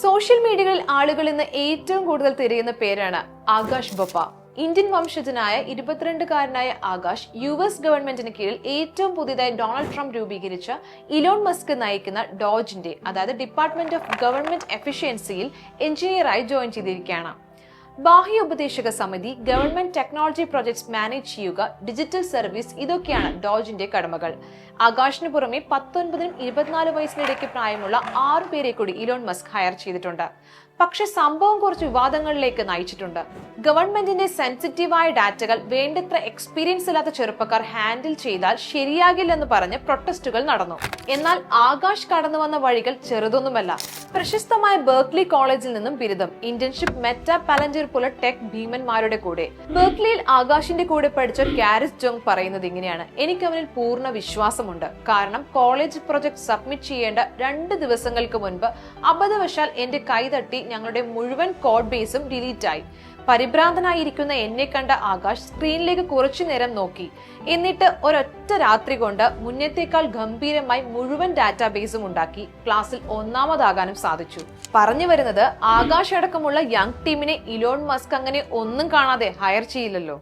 Social മീഡിയകളിൽ ആളുകൾ ഇന്ന് ഏറ്റവും കൂടുതൽ തിരയുന്ന പേരാണ് ആകാശ് ബൊപ്പ. ഇന്ത്യൻ വംശജനായ ഇരുപത്തിരണ്ടുകാരനായ ആകാശ് യു എസ് ഗവൺമെന്റിന് കീഴിൽ ഏറ്റവും പുതിയതായി ഡൊണാൾഡ് ട്രംപ് രൂപീകരിച്ച ഇലോൺ മസ്ക് നയിക്കുന്ന ഡോജിന്റെ അതായത് ഡിപ്പാർട്ട്മെന്റ് ഓഫ് ഗവൺമെന്റ് എഫിഷ്യൻസിയിൽ എഞ്ചിനീയറായി ജോയിൻ ചെയ്തിരിക്കുകയാണ്. ബാഹ്യ ഉപദേശക സമിതി ഗവൺമെന്റ് ടെക്നോളജി പ്രൊജക്ട്സ് മാനേജ് ചെയ്യുക ഡിജിറ്റൽ സർവീസ് ഇതൊക്കെയാണ് ഡോജിന്റെ കടമകൾ. ആകാശിന് പുറമെ പത്തൊൻപതിനും ഇരുപത്തിനാല് വയസ്സിനിടയ്ക്ക് പ്രായമുള്ള ആറു പേരെ കൂടി ഇലോൺ മസ്ക് ഹയർ ചെയ്തിട്ടുണ്ട്. പക്ഷെ സംഭവം കുറച്ച് വിവാദങ്ങളിലേക്ക് നയിച്ചിട്ടുണ്ട്. ഗവൺമെന്റിന്റെ സെൻസിറ്റീവായ ഡാറ്റകൾ വേണ്ടത്ര എക്സ്പീരിയൻസ് ഇല്ലാത്ത ചെറുപ്പക്കാർ ഹാൻഡിൽ ചെയ്താൽ ശരിയാകില്ലെന്ന് പറഞ്ഞ് പ്രൊട്ടസ്റ്റുകൾ നടന്നു. എന്നാൽ ആകാശ് കടന്നു വന്ന വഴികൾ ചെറുതൊന്നുമല്ല. പ്രശസ്തമായ ബേർക്ക്ലി കോളേജിൽ നിന്നും ബിരുദം ഇന്റേൺഷിപ്പ് മെറ്റ പാലഞ്ചർ പുല ടെക് ഭീമന്മാരുടെ കൂടെ. ബേർക്ക്ലിയിൽ ആകാശിന്റെ കൂടെ പഠിച്ച കാരിസ് ജോങ് പറയുന്നത് ഇങ്ങനെയാണ്. എനിക്ക് അവനിൽ പൂർണ വിശ്വാസമുണ്ട്. കാരണം കോളേജ് പ്രൊജക്ട് സബ്മിറ്റ് ചെയ്യേണ്ട രണ്ട് ദിവസങ്ങൾക്ക് മുൻപ് അബദ്ധവശാൽ എന്റെ കൈതട്ടി ഞങ്ങളുടെ മുഴുവൻ കോഡ് ബേസും ഡിലീറ്റ് ആയി. പരിഭ്രാന്തനായിരിക്കുന്ന എന്നെ കണ്ട ആകാശ് സ്ക്രീനിലേക്ക് കുറച്ചു നേരം നോക്കി. എന്നിട്ട് ഒരൊറ്റ രാത്രി കൊണ്ട് മുന്നത്തേക്കാൾ ഗംഭീരമായി മുഴുവൻ ഡാറ്റാബേസും ഉണ്ടാക്കി. ക്ലാസ്സിൽ ഒന്നാമതാകാനും സാധിച്ചു. പറഞ്ഞു വരുന്നത് ആകാശ് അടക്കമുള്ള യങ് ടീമിനെ ഇലോൺ മസ്ക് അങ്ങനെ ഒന്നും കാണാതെ ഹയർ ചെയ്യില്ലല്ലോ.